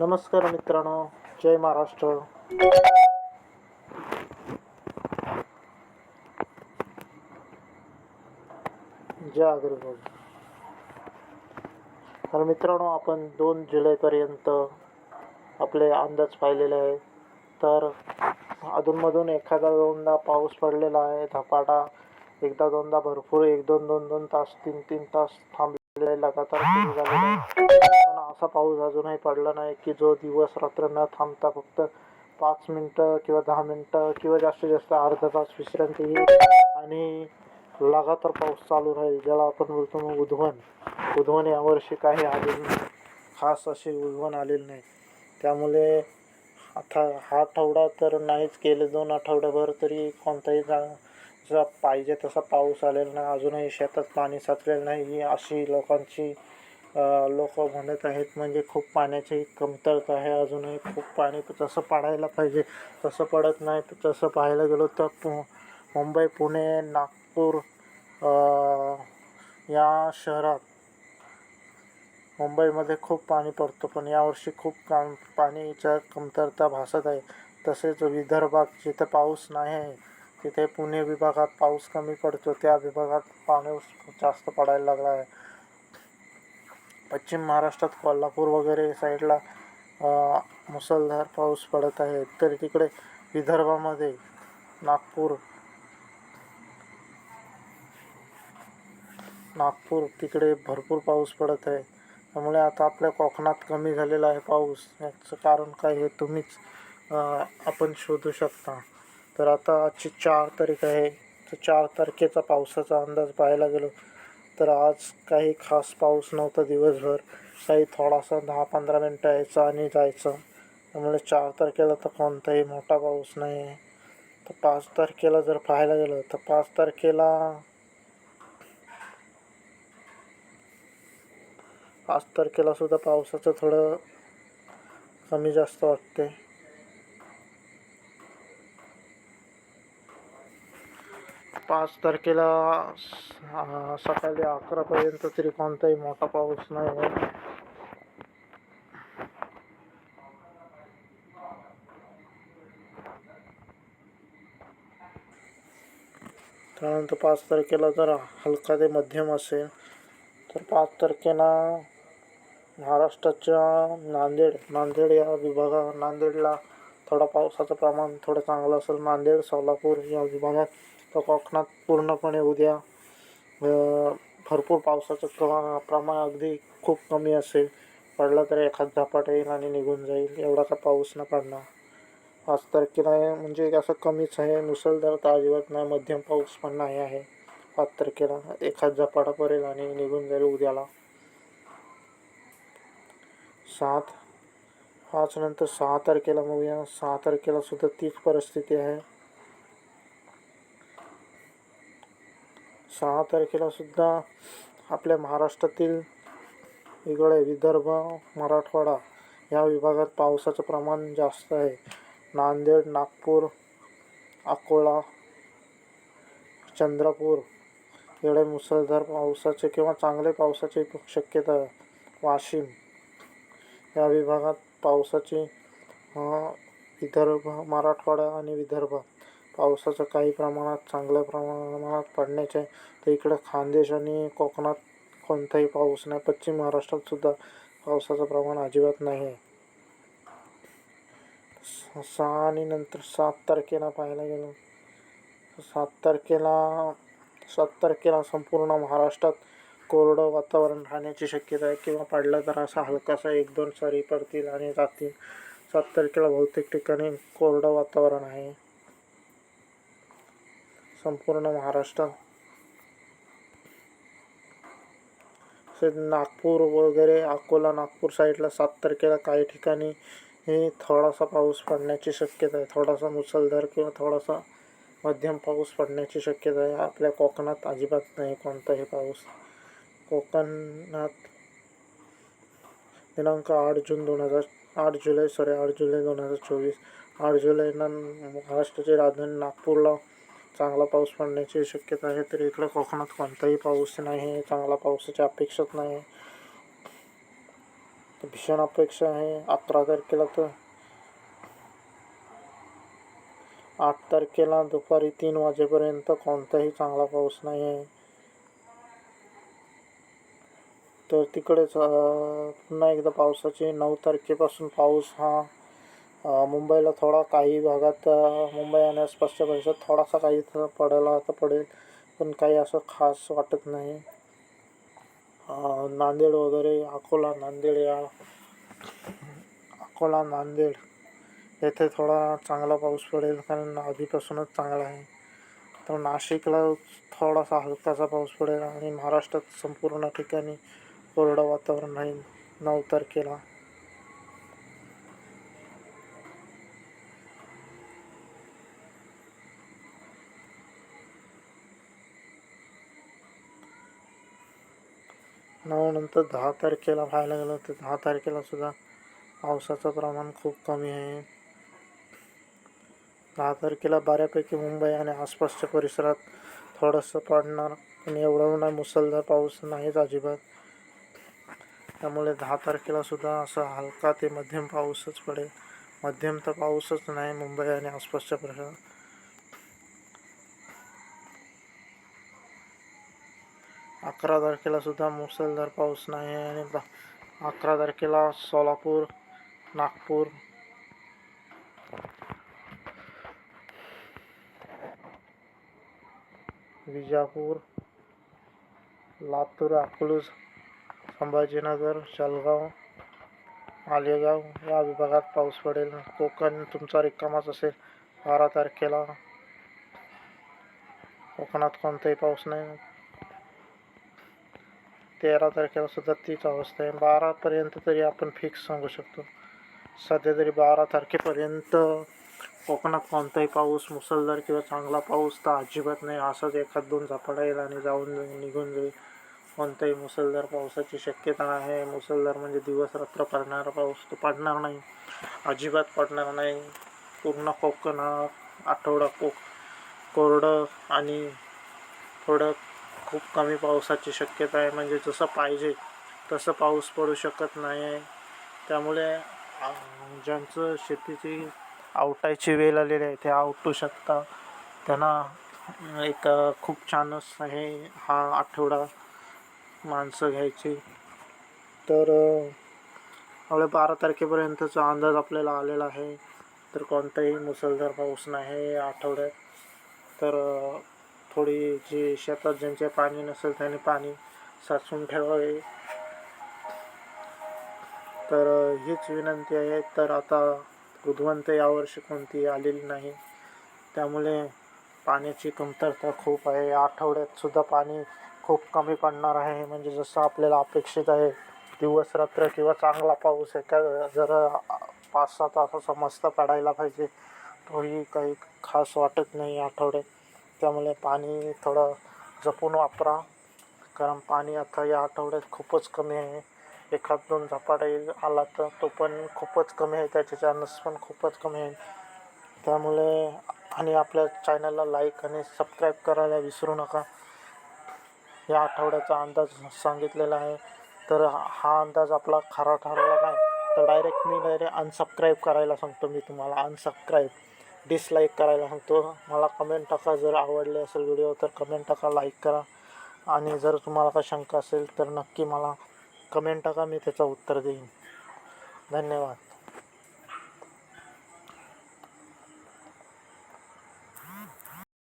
नमस्कार मित्रांनो जय महाराष्ट्र. जय अग्रज तर मित्रांनो आपण दोन जुलैपर्यंत आपले अंदाज पाहिलेले आहे. तर अधूनमधून एखादा दोनदा पाऊस पडलेला आहे धपाटा. एकदा दोनदा भरपूर एक दोन दोन दोन तास तीन तीन तास थांब आहे लगातार सुरू झालेला आहे. पण असा पाऊस अजूनही पडला नाही की जो दिवस रात्र न थांबता फक्त पाच मिनटं किंवा दहा मिनटं किंवा जास्तीत जास्त अर्धा तास विश्रांती घेईल. आणि लगातार पाऊस चालू राहील ज्याला आपण बोलतो मग उधवन उधवन यावर्षी काही आलेलं नाही. खास असे उधवण आलेलं नाही. त्यामुळे आता हा आठवडा तर नाहीच केले. दोन आठवड्याभर तरी कोणताही जा जसा पाहिजे तसा पाऊस आलेला नाही अजूनही शेतात पाणी साचलेलं नाही. ही अशी लोकांची लोक म्हणत आहेत म्हणजे खूप पाण्याची कमतरता आहे. अजूनही खूप पाणी जसं पडायला पाहिजे तसं पडत नाही. तर तसं पाहायला गेलो तर पु मुंबई पुणे नागपूर या शहरात मुंबईमध्ये खूप पाणी पडतं. पण यावर्षी खूप काम पाणीच्या कमतरता भासत आहे. तसेच विदर्भात जिथं पाऊस नाही आहे तिथे पुणे विभागात पाऊस कमी पडतो. त्या विभागात पाऊस जास्त पडायला लागला आहे. पश्चिम महाराष्ट्रात कोल्हापूर वगैरे साईडला मुसळधार पाऊस पडत आहे. तर तिकडे विदर्भामध्ये नागपूर नागपूर तिकडे भरपूर पाऊस पडत आहे. त्यामुळे आता आपल्या कोकणात कमी झालेला आहे पाऊस. याचं कारण काय हे तुम्हीच आपण शोधू शकता. तर आता आजची चार तारीख आहे. तर चार तारखेचा पावसाचा अंदाज पाहायला गेलो तर आज काही खास पाऊस नव्हता दिवसभर. काही थोडासा दहा पंधरा मिनटं यायचा आणि जायचं. त्यामुळे चार तारखेला तर कोणताही मोठा पाऊस नाही आहे तर पाच तारखेला जर पाहायला गेलं तर पाच तारखेला पाच तारखेला सुद्धा पावसाचं थोडं कमी जास्त वाटते पाच तारखेला सकाळी अकरापर्यंत तरी कोणताही मोठा पाऊस नाही होत त्यानंतर पाच तारखेला जर हलका ते मध्यम असेल तर पाच तारखेला महाराष्ट्राच्या नांदेड नांदेड या विभागा नांदेडला थोडा पावसाचं प्रमाण थोडं चांगलं असेल नांदेड सोलापूर या विभागात तर कोकणात पूर्णपणे उद्या भरपूर पावसाचं प्रमा प्रमाण अगदी खूप कमी असेल. पडला तर एखाद झपाट येईल आणि निघून जाईल. एवढा का पाऊस न पडणार. पाच तारखेला आहे म्हणजे असं कमीच आहे. मुसळधार तर अजिबात नाही मध्यम पाऊस पण नाही आहे. पाच तारखेला एखाद झपाटा पडेल आणि निघून जाईल उद्याला. सात आज नंतर सहा तारखेला बघूया. सहा तारखेला सुद्धा तीच परिस्थिती आहे. सहा तारखेला सुद्धा आपल्या महाराष्ट्रातील इकडे विदर्भ मराठवाडा या विभागात पावसाचं प्रमाण जास्त आहे. नांदेड नागपूर अकोला चंद्रपूर एवढे मुसळधार पावसाचे किंवा चांगले पावसाची शक्यता आहे. वाशिम या विभागात पावसाची विदर्भ मराठवाडा आणि विदर्भ. पावसाचं काही प्रमाणात चांगल्या प्रमाणात पडण्याचे आहे. तर इकडं खानदेश आणि कोकणात कोणताही पाऊस नाही. पश्चिम महाराष्ट्रात सुद्धा पावसाचं प्रमाण अजिबात नाही आहे. स- सहा आणि नंतर सात तारखेला पाहायला गेलं सात तारखेला सात तारखेला संपूर्ण महाराष्ट्रात कोरडं वातावरण राहण्याची शक्यता आहे किंवा पाडलं तर असा हलकासा एक दोन सरी पडतील आणि जातील सात तारखेला बहुतेक ठिकाणी कोरडं वातावरण आहे. संपूर्ण महाराष्ट्रात तसेच नागपूर वगैरे अकोला नागपूर साईडला सात तारखेला काही ठिकाणी हे थोडासा पाऊस पडण्याची शक्यता आहे. थोडासा मुसळधार किंवा थोडासा मध्यम पाऊस पडण्याची शक्यता आहे. आपल्या कोकणात अजिबात नाही कोणताही पाऊस. कोकणात दिनांक आठ जून दोन हजार आठ जुलै सॉरी आठ जुलै दोन हजार चोवीस. आठ जुलैला महाराष्ट्राची राजधानी नागपूरला चांगला पाऊस पडण्याची शक्यता आहे तर इकडे कोकणात कोणताही पाऊस नाही आहे चांगला पावसाची अपेक्षाच नाही. भीषण अपेक्षा आहे. अकरा तारखेला तर आठ तारखेला दुपारी तीन वाजेपर्यंत कोणताही चांगला पाऊस नाही आहे. तर तिकडेच पुन्हा एकदा पावसाची नऊ तारखेपासून पाऊस हा मुंबईला थोडा काही भागात मुंबई आणि आसपासच्या परिसरात थोडासा काही पडायला तर पडेल पण काही असं खास वाटत नाही. नांदेड वगैरे अकोला नांदेड या अकोला नांदेड येथे थोडा चांगला पाऊस पडेल कारण आधीपासूनच चांगला आहे. तर नाशिकला थोडासा हलकासा पाऊस पडेल आणि महाराष्ट्रात संपूर्ण ठिकाणी कोरडं वातावरण राहील नऊ तारखेला नऊ नंतर दहा तारखेला पाहायला गेलं तर दहा तारखेला सुद्धा पावसाचं प्रमाण खूप कमी आहे. दहा तारखेला बऱ्यापैकी मुंबई आणि आसपासच्या परिसरात थोडंसं पडणार. पण एवढं नाही मुसळधार पाऊस नाहीच अजिबात. त्यामुळे दहा तारखेला सुद्धा असा हलका ते मध्यम पाऊसच पडेल. मध्यम तर पाऊसच नाही मुंबई आणि आसपासच्या परिसरात अकरा तारखेला सुद्धा मुसळधार पाऊस नाही आणि अकरा तारखेला सोलापूर, नागपूर. विजापूर, लातूर, अकलूज. संभाजीनगर जळगाव मालेगाव या विभागात पाऊस पडेल. कोकण तुमचा रिकामाच असेल. बारा तारखेला कोकणात कोणताही पाऊस नाही. तेरा तारखेला सुद्धा तीच अवस्था आहे. बारापर्यंत तरी आपण फिक्स सांगू शकतो. सध्या तरी बारा तारखेपर्यंत कोकणात कोणताही पाऊस मुसळधार किंवा चांगला पाऊस तर अजिबात नाही. असाच एखाद दोन झपाटा येईल आणि जाऊन निघून जाईल. कोणत्याही मुसळधार पावसाची शक्यता आहे. मुसळधार म्हणजे दिवस रात्र पडणारा पाऊस तो पडणार नाही. अजिबात पडणार नाही. पूर्ण कोकण हा आठवडा कोक कोरडं आणि थोडं खूप कमी पावसाची शक्यता आहे. म्हणजे जसं पाहिजे तसं पाऊस पडू शकत नाही. आहे त्यामुळे ज्यांचं शेतीची आवटायची वेळ आलेली आहे ते आवटू शकता. त्यांना एक खूप छानच आहे हा आठवडा. माणसं घ्यायची. तर अं, बारा तारखेपर्यंतचा अंदाज आपल्याला आलेला आहे. तर कोणताही मुसळधार पाऊस नाही आठवड्यात. तर थोडी जी शेतात ज्यांचे पाणी नसेल त्याने पाणी साचून ठेवावे. तर हीच विनंती आहे. तर आता उद्वंत यावर्षी कोणती आलेली नाही. त्यामुळे पाण्याची कमतरता खूप आहे. आठवड्यातसुद्धा आठवड्यात सुद्धा पाणी खूप कमी पडणार आहे. म्हणजे जसं आपल्याला अपेक्षित आहे दिवस रात्र किंवा चांगला पाऊस एका जर पाच सहा तासाचा मस्त पडायला पाहिजे. तोही काही खास वाटत नाही या आठवड्यात त्यामुळे पाणी थोडं जपून वापरा. कारण पाणी आता या आठवड्यात खूपच कमी आहे. एखाद दोन झपाटा येईल आला तर तो पण खूपच कमी आहे. त्याचे चान्स पण खूपच कमी आहे त्यामुळे आणि आपल्या चॅनलला लाईक आणि सबस्क्राईब करायला विसरू नका. या आठवड्याचा अंदाज सांगितलेला आहे. तर हा अंदाज आपला खरा ठरला नाही. तर डायरेक्ट मी डायरेक्ट अनसबस्क्राईब करायला सांगतो मी तुम्हाला. अनसबस्क्राईब डिसलाईक करायला सांगतो. मला कमेंट टाका. जर आवडले असेल व्हिडिओ तर कमेंट टाका लाईक करा. आणि जर तुम्हाला काही शंका असेल तर नक्की मला कमेंट टाका. मी त्याचं उत्तर देईन. धन्यवाद.